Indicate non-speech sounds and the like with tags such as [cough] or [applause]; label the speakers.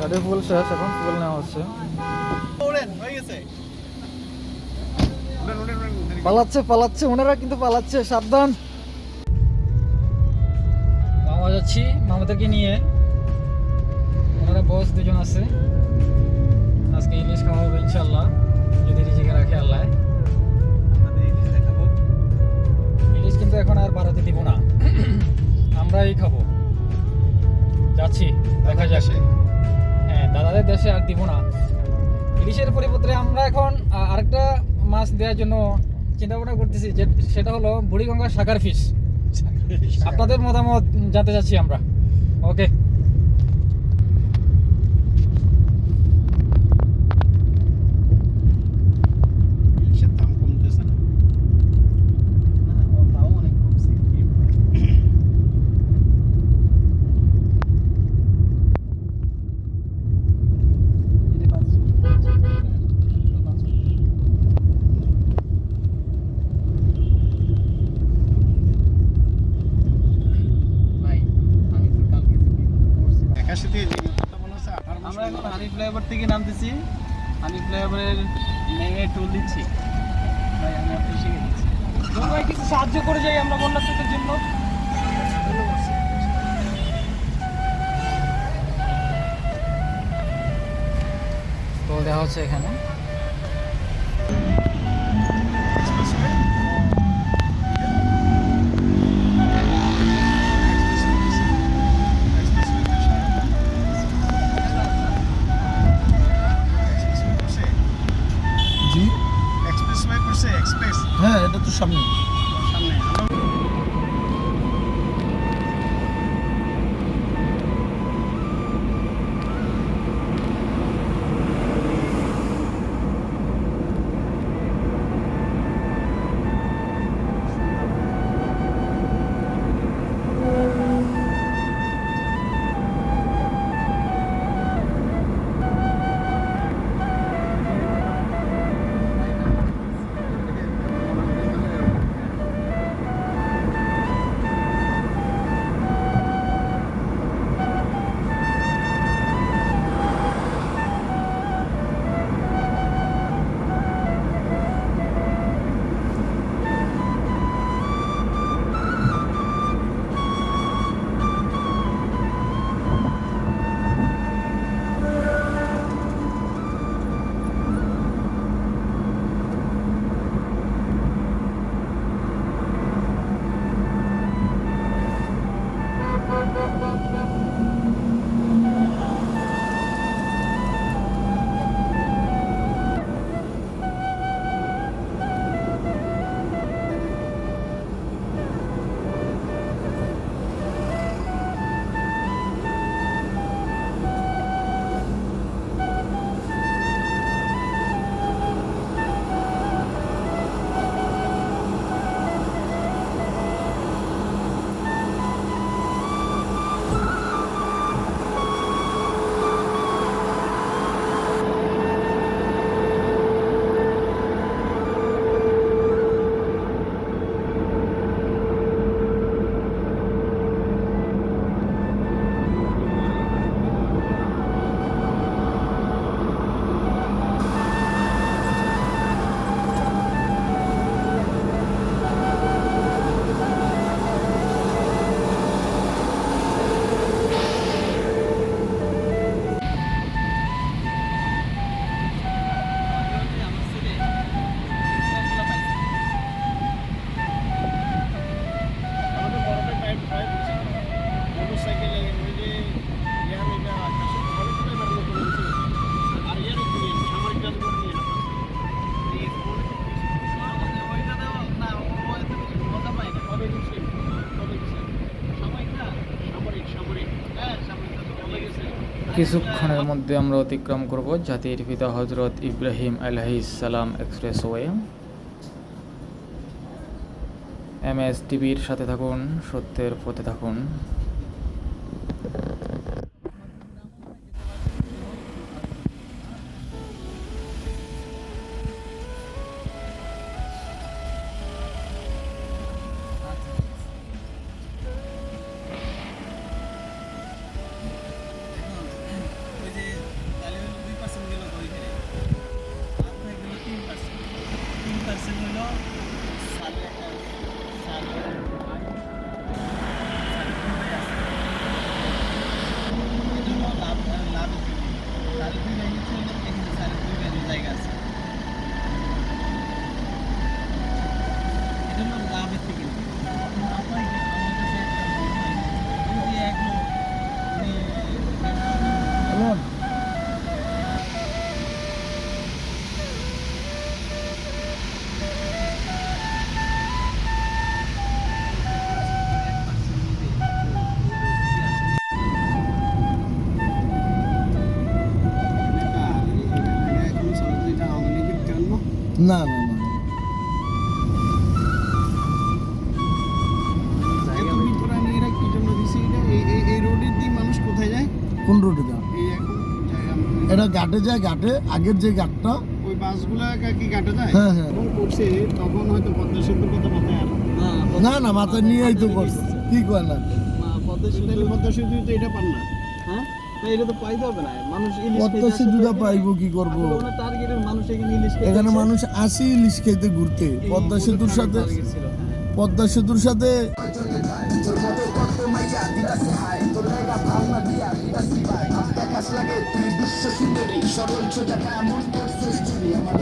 Speaker 1: গাড়ি ফুল শেষ, এখন ফুল নেওয়া হচ্ছে। পালাচ্ছে পালাচ্ছে, ওনারা কিন্তু পালাচ্ছে, সাবধান। মামা যাচ্ছি, মামাদেরকে নিয়ে। ওনারা বস দুজন আছে। আজকে ইলিশ খাওয়া হবে ইনশাল্লাহ যদি রিজিকে রাখে আল্লাহ। ইলিশ কিন্তু এখন আর বাড়াতে দিব না। [clears throat] আমরাই খাব। যাচ্ছি, দেখা যাচ্ছে হ্যাঁ দাদাদের দেশে আর দিব না। ইলিশের পরিবর্তে আমরা এখন আরেকটা মাছ দেওয়ার জন্য চিন্তা ভাবনা করতেছি যে সেটা হলো বুড়িগঙ্গা সাকার ফিশ আপনাদের মতামত জানতে চাচ্ছি আমরা। ওকে
Speaker 2: ইলিশের দাম কমতেছে না
Speaker 3: এখন হানি ফ্লাইওভার থেকে নামতেছি। হানি ফ্লাইওভারের নেমে টোল দিচ্ছি। আমি শিখে দিচ্ছি।
Speaker 1: সাহায্য করে যাই আমরা বন্যার্থীদের জন্য। তো দেওয়া হচ্ছে এখানে। হ্যাঁ এটা কিছুক্ষণের মধ্যে আমরা অতিক্রম করব জাতির পিতা হজরত ইব্রাহিম সালাম এক্সপ্রেসওয়ে। এম এস টিভির সাথে থাকুন, সত্যের পথে থাকুন।
Speaker 2: মানুষ কোথায় যায়?
Speaker 4: কোন
Speaker 2: যায়? আমরা-
Speaker 4: এটা ঘাটে যায় ঘাটে। আগের যে ঘাটটা
Speaker 2: ওই বাসগুলা কি কাটা যায়?
Speaker 4: হ্যাঁ, হ্যাঁ।
Speaker 2: করছে তখন হয়তো পদ্মা সেতুর কথা মাথায়
Speaker 4: না না মাথায় নিয়েই তো পড়ছে কি কয় না?
Speaker 3: পদ্মা সেতু
Speaker 2: পদ্মা সেতু তো এটা পান না।
Speaker 3: এটা তো পাইতে হবে না মানুষ ইলিশ
Speaker 4: পাইবো কি করব
Speaker 3: টার্গেটের মানুষ এখানে ইলিশ
Speaker 4: এখানে
Speaker 3: আসে।
Speaker 4: মানুষ আসি ইলিশ খেতে ঘুরতে পদ্মা সেতুর সাথে
Speaker 3: হ্যাঁ।
Speaker 4: পদ্মা সেতুর সাথে
Speaker 5: লাগে তুই বিশ্ব সুন্দরী সরল সোজা কেমন তোর সৃষ্টি আমার